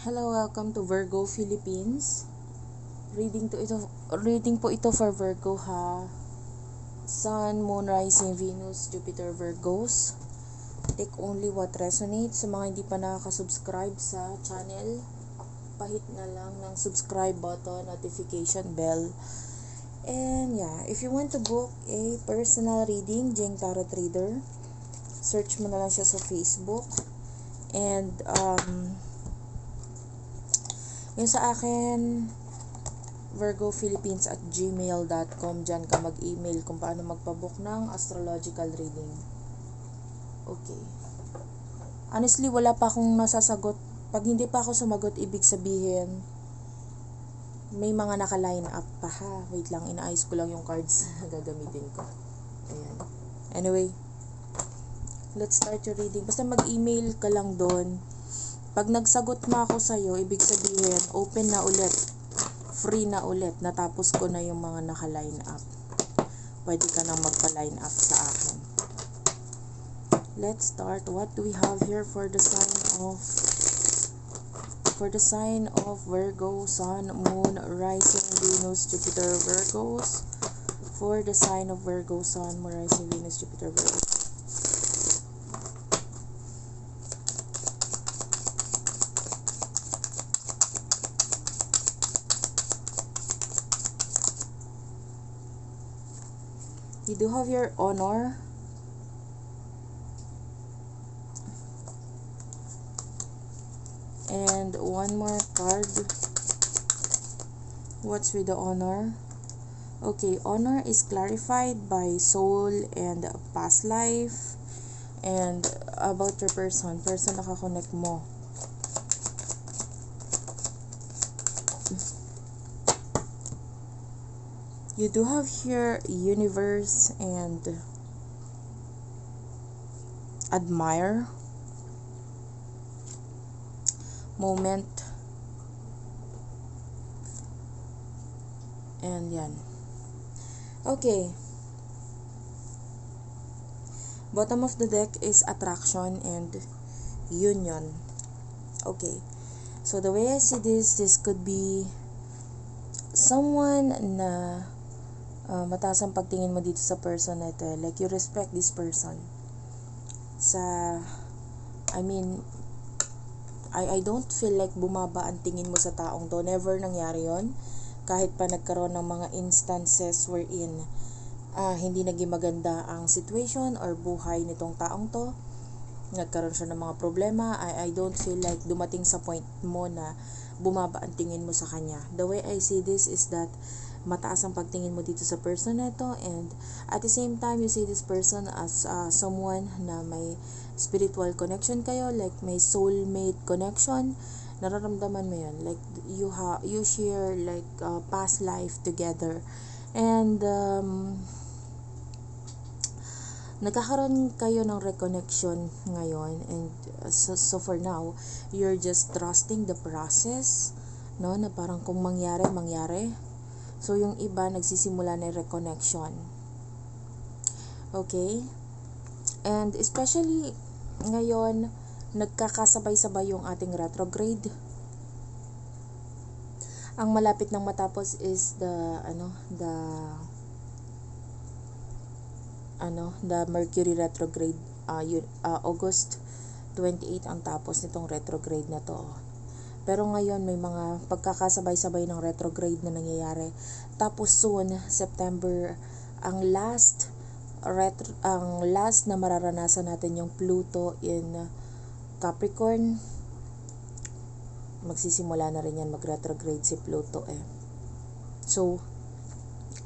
Hello, welcome to Virgo Philippines. Reading to ito reading po ito for Virgo ha. Sun, Moon, Rising, Venus, Jupiter, Virgos. Take only what resonates. Sa mga hindi pa nakaka-subscribe sa channel, pahit na lang ng subscribe button, notification bell. And yeah, if you want to book a personal reading, Jeng Tarot Reader, search mo na lang siya sa Facebook. And um, yun sa akin, virgophilippines at gmail.com. Diyan ka mag-email kung paano magpabook ng astrological reading. Okay. Honestly, wala pa akong nasasagot. Pag hindi pa ako sumagot, ibig sabihin, may mga naka-line up pa ha. Wait lang, inaayos ko lang yung cards gagamitin ko. Ayan. Anyway, let's start your reading. Basta mag-email ka lang doon. Pag nagsagot na ako sa'yo, ibig sabihin, open na ulit. Free na ulit. Natapos ko na yung mga naka-line up. Pwede ka nang magpa-line up sa akin. Let's start. What do we have here for the sign of for the sign of Virgo, Sun, Moon, Rising, Venus, Jupiter, Virgos. For the sign of Virgo, Sun, Moon, Rising, Venus, Jupiter, Virgos. You do have your honor. And one more card. What's with the honor? Okay, honor is clarified by soul and past life. And about your person, person nakakonect mo. You do have here universe and admire. Moment. And yan. Okay. Bottom of the deck is attraction and union. Okay. So the way I see this this could be someone na uh, mataas ang pagtingin mo dito sa person na ito. Like, you respect this person. Sa, I mean, I, I don't feel like bumaba ang tingin mo sa taong to. Never nangyari yon Kahit pa nagkaroon ng mga instances wherein uh, hindi naging maganda ang situation or buhay nitong taong to. Nagkaroon siya ng mga problema. I, I don't feel like dumating sa point mo na bumaba ang tingin mo sa kanya. The way I see this is that mataas ang pagtingin mo dito sa person na to. And at the same time you see this person as uh, someone na may spiritual connection kayo like may soulmate connection. Nararamdaman mo yun. Like you ha you share like uh, past life together. And um, nagkakaroon kayo ng reconnection ngayon. And uh, so, so for now you're just trusting the process no? Na parang kung mangyari mangyari so yung iba nagsisimula na reconnection. Okay? And especially ngayon nagkakasabay-sabay yung ating retrograde. Ang malapit nang matapos is the ano the ano, the Mercury retrograde uh, uh, August 28 ang tapos nitong retrograde na to. Pero ngayon may mga pagkakasabay-sabay ng retrograde na nangyayari. Tapos soon, September, ang last retro, ang last na mararanasan natin yung Pluto in Capricorn. Magsisimula na rin yan mag-retrograde si Pluto eh. So,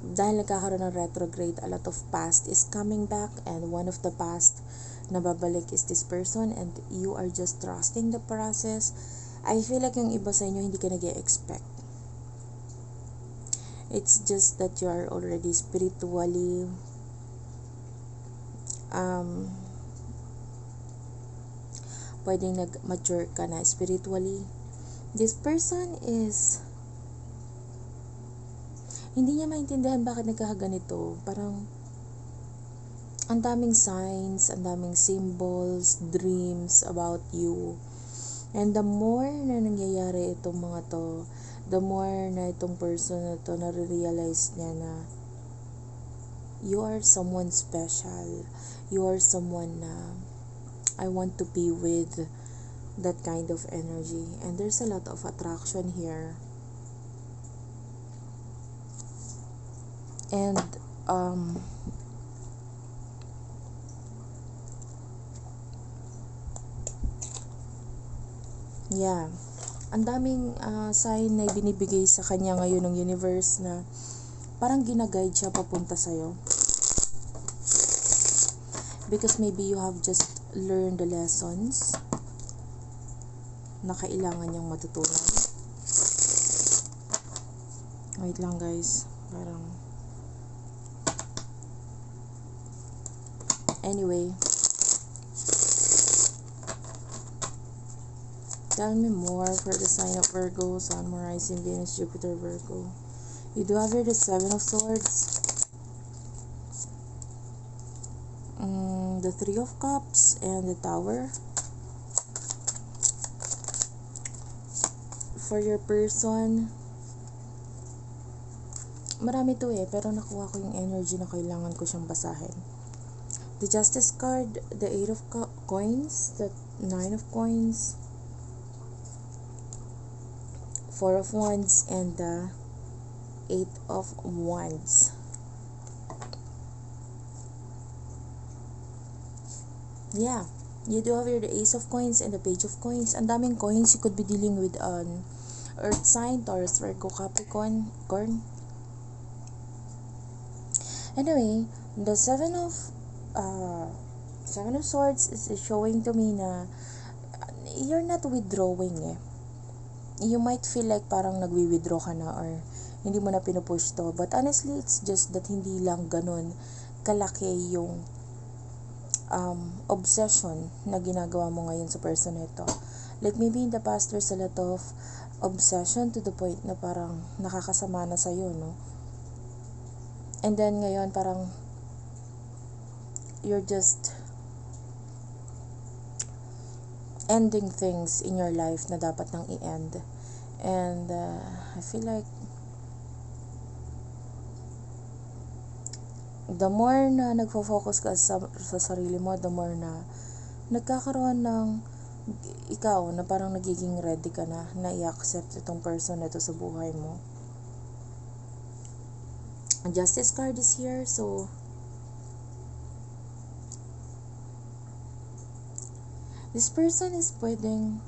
dahil nagkakaroon ng retrograde, a lot of past is coming back and one of the past na babalik is this person and you are just trusting the process. I feel like yung iba sa inyo hindi ka nag expect It's just that you are already spiritually um, pwedeng nag-mature ka na spiritually. This person is hindi niya maintindihan bakit nagkakaganito. Parang, ang daming signs, ang daming symbols, dreams about you. And the more na nangyayari itong mga to, the more na itong person na to nare-realize niya na you are someone special. You are someone na I want to be with that kind of energy. And there's a lot of attraction here. And um yeah ang daming ah, sign na binibigay sa kanya ngayon ng universe na parang ginaguide siya papunta sa'yo. Because maybe you have just learned the lessons na kailangan niyang matutunan. Wait lang guys. Parang... Anyway. Tell me more for the sign of Virgo, Sun, Rising, Venus, Jupiter, Virgo. You do have here the Seven of Swords. Mm, the Three of Cups and the Tower. For your person, marami to eh, pero nakuha ko yung energy na kailangan ko siyang basahin. The Justice card, the Eight of Co- Coins, the Nine of Coins, Four of Wands, and the Eight of Wands. Yeah, you do have here the Ace of Coins and the Page of Coins. Ang daming coins you could be dealing with on Earth sign, Taurus, Virgo, Capricorn, Corn. Anyway, the Seven of uh, Seven of Swords is showing to me na you're not withdrawing eh. You might feel like parang nagwi-withdraw ka na or hindi mo na pinupush to. But honestly, it's just that hindi lang ganun kalaki yung um, obsession na ginagawa mo ngayon sa person na ito. Like maybe in the past, there's a lot of obsession to the point na parang nakakasama na sa'yo, no? And then ngayon, parang you're just ending things in your life na dapat nang i-end. And uh, I feel like the more na nagfo-focus ka sa, sa sarili mo, the more na nagkakaroon ng ikaw na parang nagiging ready ka na na i-accept itong person na ito sa buhay mo. Justice card is here, so this person is pwedeng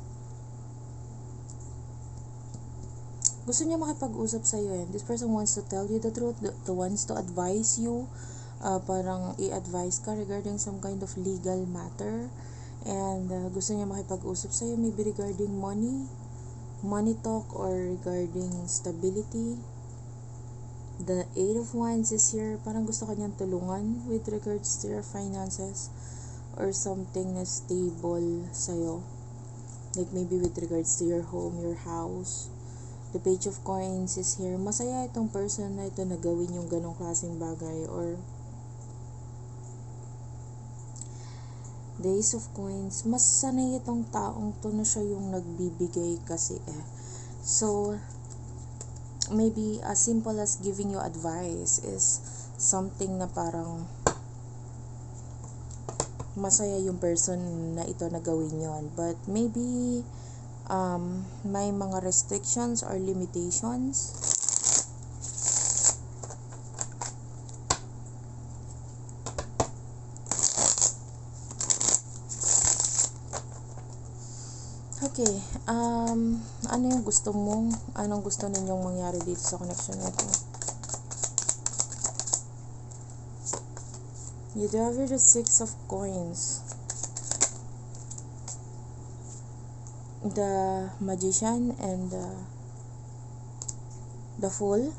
gusto niya makipag-usap sa iyo eh. This person wants to tell you the truth, the, the wants to advise you, uh, parang i-advise ka regarding some kind of legal matter. And uh, gusto niya makipag-usap sa iyo maybe regarding money, money talk or regarding stability. The Eight of Wands is here. Parang gusto kanyang tulungan with regards to your finances or something na stable sa'yo. Like maybe with regards to your home, your house. The Page of Coins is here. Masaya itong person na ito na gawin yung ganong klaseng bagay or The Ace of Coins, mas sanay itong taong to na siya yung nagbibigay kasi eh. So, maybe as simple as giving you advice is something na parang masaya yung person na ito na gawin yon but maybe um, may mga restrictions or limitations Okay, um, ano yung gusto mong, anong gusto ninyong mangyari dito sa connection na ito? You here the Six of Coins. The Magician and the, the Fool.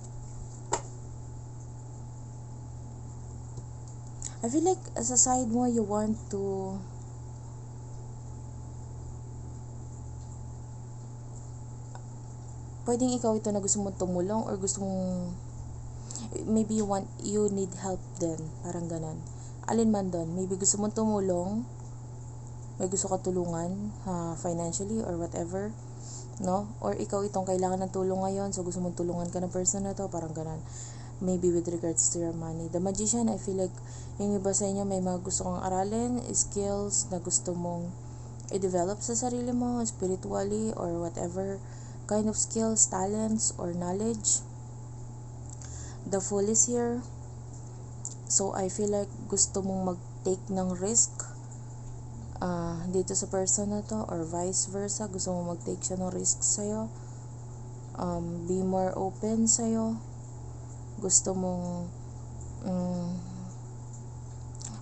I feel like sa side mo, you want to pwedeng ikaw ito na gusto mong tumulong or gusto mong maybe you want you need help din parang ganon alin man doon maybe gusto mong tumulong may gusto ka tulungan ha, financially or whatever no? Or ikaw itong kailangan ng tulong ngayon so gusto mong tulungan ka ng person na to parang ganun. Maybe with regards to your money. The magician I feel like yung iba sa inyo may mga gusto kang aralin skills na gusto mong i-develop sa sarili mo spiritually or whatever kind of skills talents or knowledge. The fool is here so I feel like gusto mong mag-take ng risk ah dito sa person na to or vice versa. Gusto mo mag-take siya ng risk sa'yo um, be more open sa'yo. Gusto mong mm,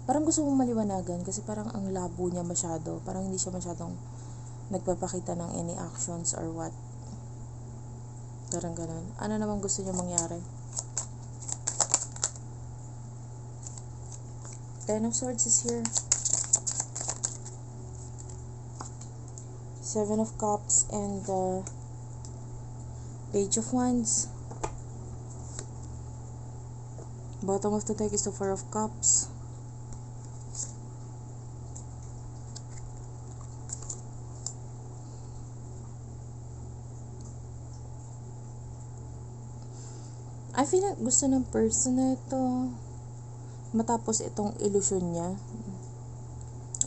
parang gusto mong maliwanagan kasi parang ang labo niya masyado. Parang hindi siya masyadong nagpapakita ng any actions or what. Parang ganun. Ano naman gusto niya mangyari Ten of Swords is here Seven of Cups and the Page of Wands. Bottom of the deck is the Four of Cups. I feel like gusto ng person na ito matapos itong illusion niya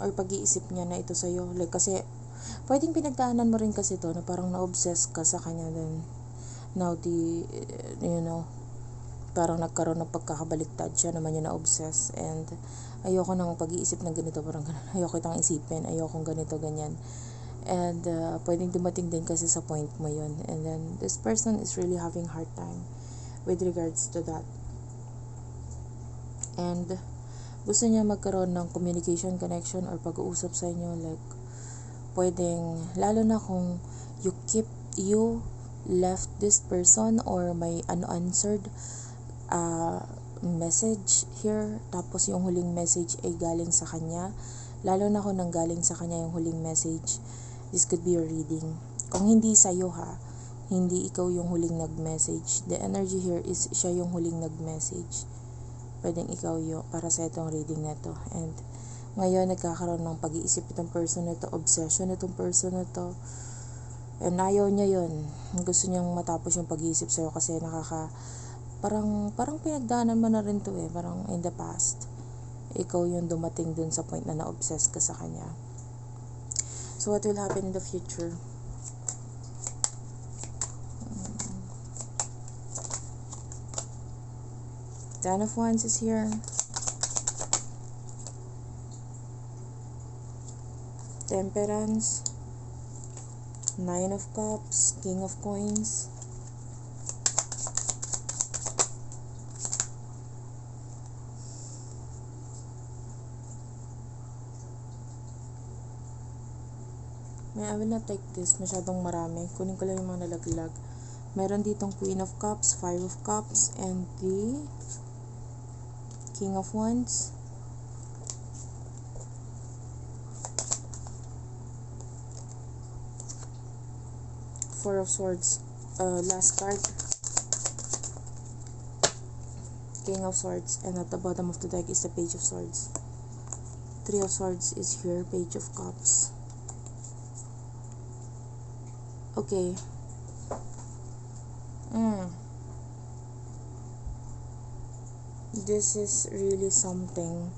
or pag-iisip niya na ito sa'yo. Like, kasi pwedeng pinagdaanan mo rin kasi to na parang na-obsess ka sa kanya then now the you know parang nagkaroon ng pagkakabaliktad siya naman yung na-obsess and ayoko nang pag-iisip ng ganito parang ganun. Ayoko itang isipin ayoko ganito ganyan. And uh, pwedeng dumating din kasi sa point mo yun. And then this person is really having hard time with regards to that and gusto niya magkaroon ng communication connection or pag-uusap sa inyo like pwedeng, lalo na kung you keep, you left this person or may unanswered uh, message here, tapos yung huling message ay galing sa kanya, lalo na kung nanggaling sa kanya yung huling message, this could be your reading. Kung hindi sa'yo ha, hindi ikaw yung huling nag-message. The energy here is siya yung huling nag-message. Pwedeng ikaw yung para sa itong reading na to. And ngayon, nagkakaroon ng pag-iisip itong person na to, obsession itong person na to. And ayaw niya yun. Gusto niyang matapos yung pag-iisip sa'yo kasi nakaka... Parang, parang pinagdaanan mo na rin to eh. Parang in the past. Ikaw yung dumating dun sa point na na-obsess ka sa kanya. So, what will happen in the future? Ten of Wands is here. Temperance, Nine of Cups, King of Coins. May I will not take this. Masyadong marami. Kunin ko lang yung mga nalaglag. Meron ditong Queen of Cups, Five of Cups, and the King of Wands. Four of Swords, uh, last card. King of Swords, and at the bottom of the deck is the Page of Swords. Three of Swords is here, Page of Cups. Okay. Mm. This is really something.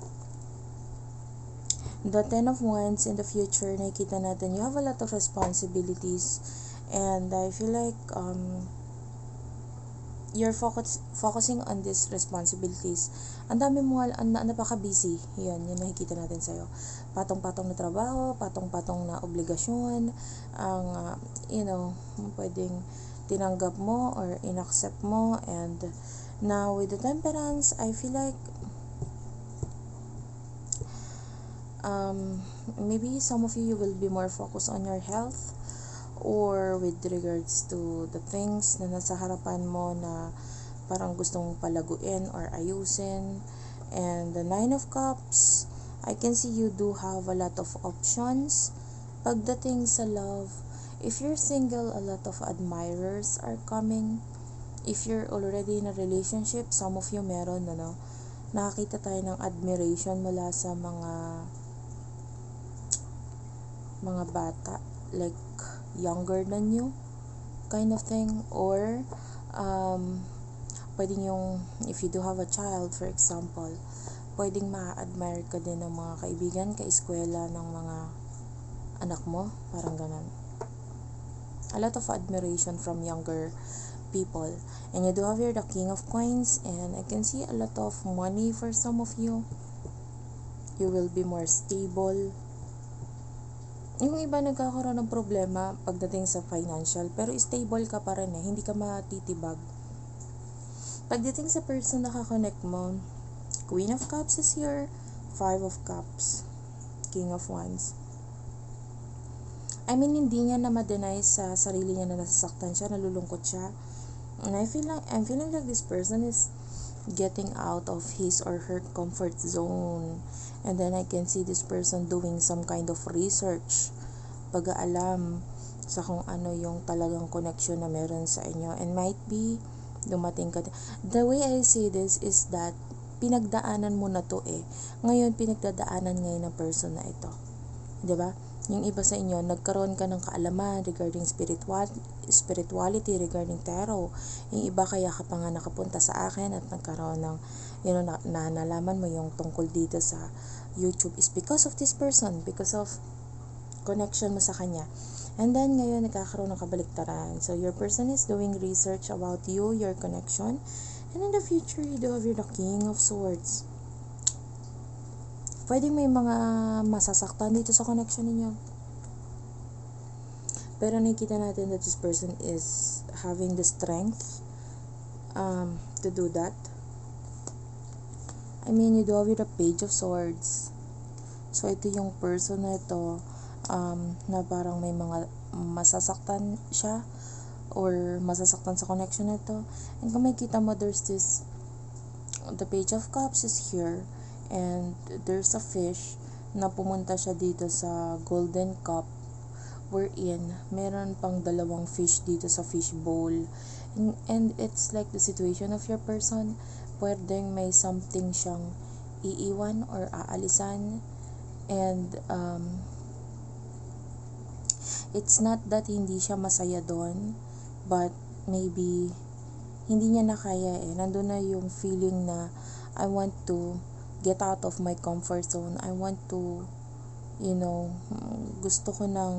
The Ten of Wands in the future, nakita natin, you have a lot of responsibilities and I feel like um, you're focus, focusing on these responsibilities. Ang dami mo, ang, napaka-busy. Yan, yun nakikita natin sa'yo. Patong-patong na trabaho, patong-patong na obligasyon, ang, uh, you know, pwedeng tinanggap mo or inaccept mo and now with the temperance, I feel like um, maybe some of you will be more focused on your health or with regards to the things na nasa harapan mo na parang gustong palaguin or ayusin. And the Nine of Cups, I can see you do have a lot of options. Pagdating sa love, if you're single, a lot of admirers are coming. If you're already in a relationship, some of you meron, ano, nakakita tayo ng admiration mula sa mga mga bata, like younger than you, kind of thing. Or, um, pwedeng yung, if you do have a child, for example, pwedeng ma-admire ka din ng mga kaibigan, ka-eskwela ng mga anak mo, parang ganun. A lot of admiration from younger people. And you do have here the King of Coins, and I can see a lot of money for some of you. You will be more stable. Yung iba nagkakaroon ng problema pagdating sa financial, pero stable ka pa rin eh, hindi ka matitibag. Pagdating sa person na kakonect mo, Queen of Cups is here, Five of Cups, King of Wands. I mean, hindi niya na ma-deny sa sarili niya na nasasaktan siya, nalulungkot siya. And I feel like, I'm feeling like this person is getting out of his or her comfort zone. And then I can see this person doing some kind of research, pag-aalam sa kung ano yung talagang connection na meron sa inyo. And might be, dumating ka. The way I say this is that, pinagdaanan mo na to eh. Ngayon, pinagdadaanan ngayon ng person na ito. 'di ba? Yung iba sa inyo, nagkaroon ka ng kaalaman regarding spiritual, spirituality, regarding tarot. Yung iba kaya ka pa nga nakapunta sa akin at nagkaroon ng, you know, na, na nalaman mo yung tungkol dito sa YouTube is because of this person, because of connection mo sa kanya. And then, ngayon, nagkakaroon ng kabaliktaran. So, your person is doing research about you, your connection. And in the future, you do have your the King of Swords pwedeng may mga masasaktan dito sa connection ninyo. Pero nakikita natin that this person is having the strength um, to do that. I mean, you do have the Page of Swords. So, ito yung person na ito um, na parang may mga masasaktan siya or masasaktan sa connection na ito. And kung makikita mo, there's this the Page of Cups is here and there's a fish na pumunta siya dito sa golden cup wherein meron pang dalawang fish dito sa fish bowl. And, and it's like the situation of your person. Pwedeng may something siyang iiwan or aalisan. And um, it's not that hindi siya masaya doon but maybe hindi niya na kaya eh. Nandun na yung feeling na I want to get out of my comfort zone. I want to, you know, gusto ko ng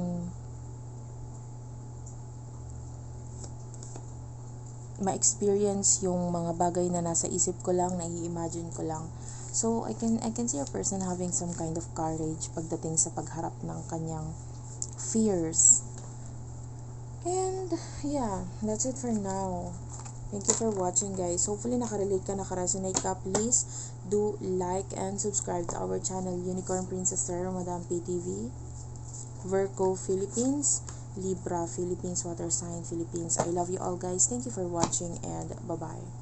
ma-experience yung mga bagay na nasa isip ko lang, nai-imagine ko lang. So, I can I can see a person having some kind of courage pagdating sa pagharap ng kanyang fears. And, yeah, that's it for now. Thank you for watching guys. Hopefully nakarelate ka, nakaresonate ka. Please do like and subscribe to our channel Unicorn Princess Tarot Madam PTV. Virgo Philippines, Libra Philippines, Water Sign Philippines. I love you all guys. Thank you for watching and bye-bye.